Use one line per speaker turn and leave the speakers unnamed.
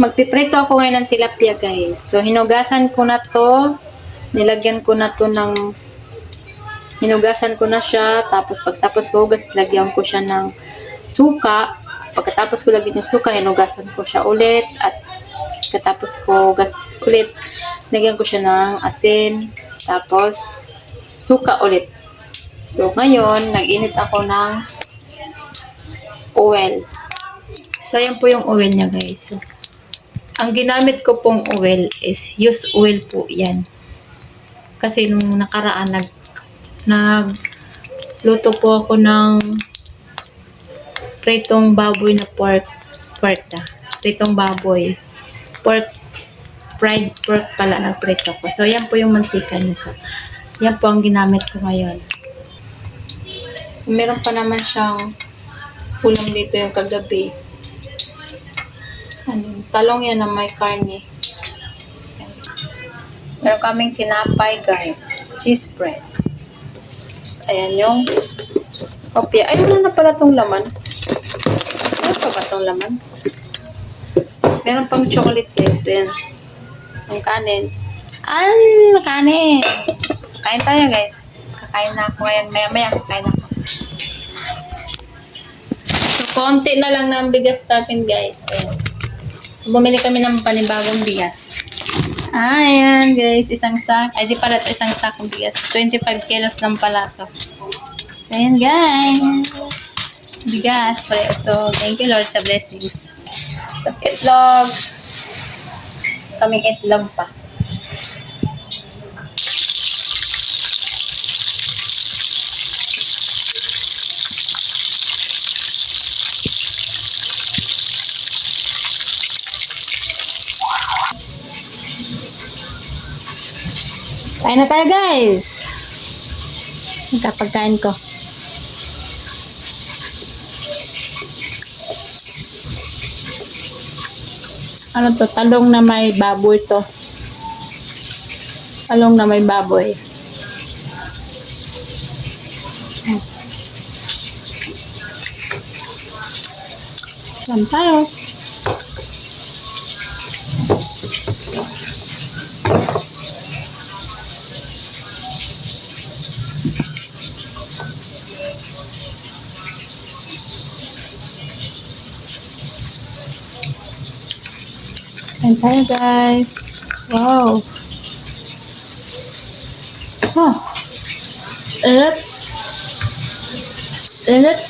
Magpiprito ako ngayon ng tilapia, guys. So, hinugasan ko na to. Nilagyan ko na to ng... Hinugasan ko na siya. Tapos, pagtapos ko hugas, lagyan ko siya ng suka. Pagkatapos ko lagyan ng suka, hinugasan ko siya ulit. At pagkatapos ko hugas ulit, lagyan ko siya ng asin. Tapos, suka ulit. So, ngayon, nag-init ako ng oil. So, ayan po yung oil niya, guys. So, ang ginamit ko pong oil is use oil po yan. Kasi nung nakaraan, nag, nag, luto po ako ng pritong baboy na pork, pork na. Pritong baboy. Pork, fried pork pala nagprito ko. So, yan po yung mantika niya. So, yan po ang ginamit ko ngayon. So, meron pa naman siyang ulam dito yung kagabi. Ano, talong yan na may karne. Meron kaming tinapay, guys. Cheese bread. So, ayan yung kopya. Ay, wala na pala tong laman. Ano pa ba tong laman? Meron pang chocolate, guys. Ayan. Yung kanin. An, kanin. So, kain tayo, guys. Kakain na ako ngayon. Maya-maya, kakain ako. So, konti na lang ng bigas natin, guys. Ayan. Bumili kami ng panibagong bigas. Ayan, guys. Isang sak. Ay, di pala ito isang sakong bigas. 25 kilos lang pala to. So, ayan, guys. Bigas. Pare. So, thank you, Lord, sa blessings. Tapos, itlog. Kaming itlog pa. Kain na tayo, guys. Magkapagkain ko. Ano to? Talong na may baboy to. Talong na may baboy. Kain tayo. Kain tayo, guys. Wow. Huh. Init. Init.